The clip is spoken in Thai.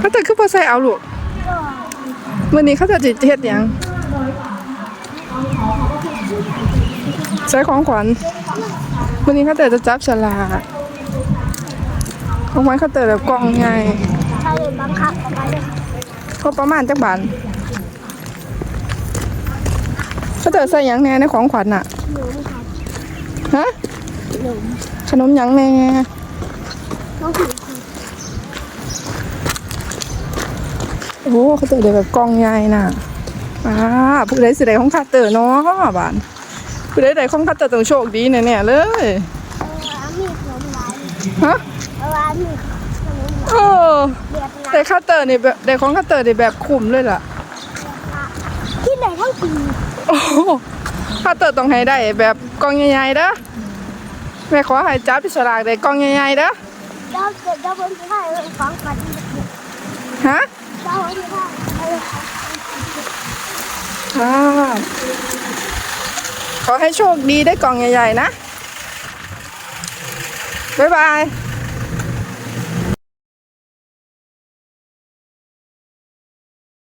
เขาเตอคือพอใส่เอาลูกวันนี้เขาจะจิเฮ็ดยังใส่ของขวัญวันนี้เขาเตอจะจับฉลากของขวัญเขาเตอแบบกล่องใหญ่ใช่บังกไปเลยก็ประมาณจักบาทเขาเตอใส่ยังแน่ในของขวัญน่ะฮะขนมยังแน่น้องผี โอ้เขาเตอได้แบบกล่องใหญ่น่ะอ่าผู้ใดสิได้ของคาเตอร์เนาะบานผู้ใดได้ของคาเตอร์ต้องโชคดีแน่ๆเลยเออมีขนมหวานฮะเออมีขนมหวานโอ้เบียร์ปลาได้คาเตอร์นี่แบบได้ของคาเตอร์นี่แบบคุ้มเลยล่ะที่ไหนทั้งปีโอ้คาเตอร์ต้องให้ได้แบบกล่องใหญ่ๆเด้อแม่ขอให้จับพิศลากได้กล่องใหญ่ๆเด้อเจ้าเกิดเจ้าบนที่ให้ของกันฮะ ขอให้โชคดีได้กล่องใหญ่ ๆ นะ บ๊ายบาย